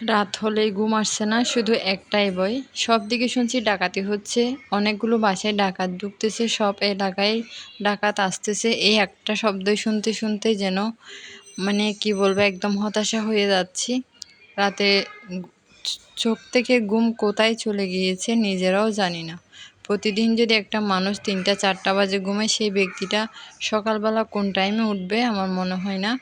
রাত হলেই ঘুম আসছে না, শুধু একটাই বই। সব দিকে শুনছি ডাকাতি হচ্ছে, অনেকগুলো বাসায় ডাকাত ঢুকতেছে, সব এলাকায় ডাকাত আসতেছে। এই একটা শব্দই শুনতে শুনতে যেন মানে কি বলব, একদম হতাশা হয়ে যাচ্ছি। রাতে চোখ থেকে ঘুম কোথায় চলে গিয়েছে নিজেরাও জানি না। প্রতিদিন যদি একটা মানুষ তিনটা, চারটা বাজে ঘুমায়, সেই ব্যক্তিটা সকালবেলা কোন টাইমে উঠবে আমার মনে হয় না।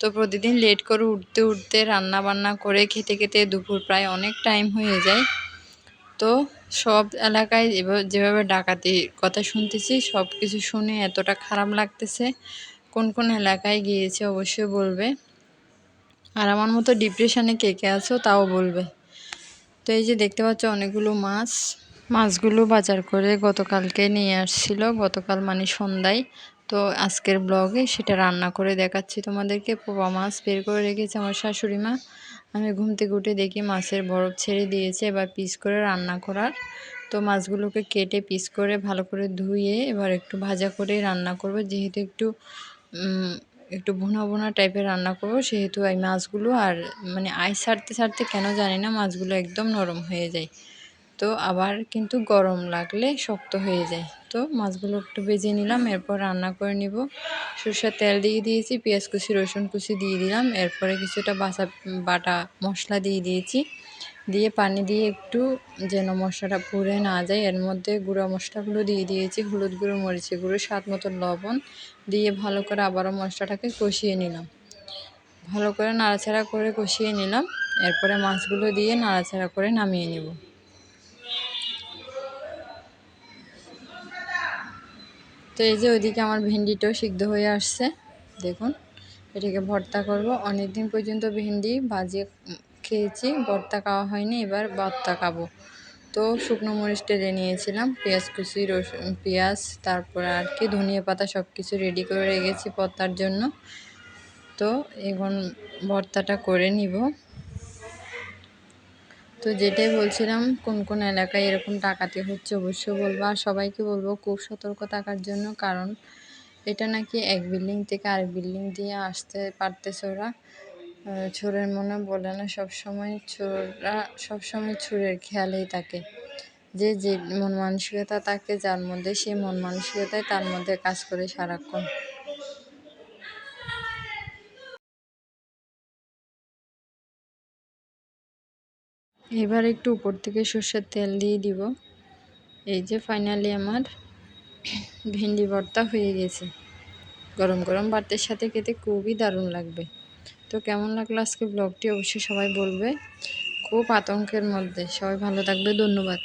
তো প্রতিদিন লেট করে উঠতে উঠতে রান্না বান্না করে খেতে খেতে দুপুর প্রায় অনেক টাইম হয়ে যায়। তো সব এলাকায় যেভাবে ডাকাতির কথা শুনতেছি সব কিছু শুনে এতটা খারাপ লাগতেছে, কোন কোন এলাকায় গিয়েছে অবশ্যই বলবে। আর আমার মতো ডিপ্রেশনে কে কে আছো তাও বলবে। তো এই যে দেখতে পাচ্ছ অনেকগুলো মাছ। মাছগুলো বাজার করে গতকালকে নিয়ে আসছিল, গতকাল মানে সন্ধ্যায়। তো আজকের ব্লগে সেটা রান্না করে দেখাচ্ছি তোমাদেরকে। পোয়া মাছ বের করে রেখেছে আমার শাশুড়ি মা। আমি ঘুম থেকে দেখি মাছের বরফ ছেড়ে দিয়েছে, এবার পিস করে রান্না করার। তো মাছগুলোকে কেটে পিস করে ভালো করে ধুয়ে এবার একটু ভাজা করে রান্না করব। যেহেতু একটু একটু ভুনা ভুনা টাইপের রান্না করব, সেহেতু এই মাছগুলো আর মানে আয় ছাড়তে ছাড়তে কেন জানি না মাছগুলো একদম নরম হয়ে যায়। তো আবার কিন্তু গরম লাগলে শক্ত হয়ে যায়। তো মাছগুলো একটু ভেজে নিলাম, এরপর রান্না করে নিব। সরষের তেল দিয়ে দিয়েছি, পেঁয়াজ কুচি, রসুন কুচি দিয়ে দিলাম। এরপরে কিছুটা বাসা, বাটা মশলা দিয়ে দিয়েছি। দিয়ে পানি দিয়ে একটু যেন মশলাটা পুড়ে না যায়, এর মধ্যে গুঁড়ো মশলাগুলো দিয়ে দিয়েছি। হলুদ গুঁড়ো মরিচি গুঁড়ো, স্বাদ মতো লবণ দিয়ে ভালো করে আবারও মশলাটাকে কষিয়ে নিলাম। ভালো করে নাড়াচাড়া করে কষিয়ে নিলাম। এরপরে মাছগুলো দিয়ে নাড়াচাড়া করে নামিয়ে নেব। তো এই যে ওইদিকে আমার ভেন্ডিটাও সিদ্ধ হয়ে আসছে, দেখুন। এটাকে ভর্তা করব। অনেক দিন পর্যন্ত ভেন্ডি বাজিয়ে খেয়েছি, ভর্তা খাওয়া হয়নি, এবার ভর্তা খাব। তো শুকনো মরিচ টেলে নিয়েছিলাম, পেঁয়াজ কুচি, রসুন, পেঁয়াজ, তারপর আর কি, ধনিয়া পাতা সব কিছু রেডি করে রেখেছি পত্তার জন্য। তো এখন ভর্তাটা করে নিব। তো যেটাই বলছিলাম, কোন কোন এলাকায় এরকম ডাকাতি হচ্ছে অবশ্যই বলব। আর সবাইকে বলব, খুব সতর্ক থাকার জন্য, কারণ এটা নাকি এক বিল্ডিং থেকে আরেক বিল্ডিং দিয়ে আসতে পারতেছে ওরা। চোরের মনে বলে না, সবসময় চোররা, সবসময় চোরের খেয়ালেই থাকে। যে যে মন মানসিকতা থাকে, যার মধ্যে সে মন মানসিকতায় তার মধ্যে কাজ করে সারাক্ষণ। এবার একটু উপর থেকে সর্ষের তেল দিয়ে দিব। এই যে ফাইনালি আমার ভেন্ডি ভর্তা হয়ে গেছে। গরম গরম ভাতের সাথে খেতে খুবই দারুণ লাগবে। তো কেমন লাগল আজকে ব্লগটি অবশ্যই সবাই বলবে। খুব আতঙ্কের মধ্যে। সবাই ভালো থাকবে। ধন্যবাদ।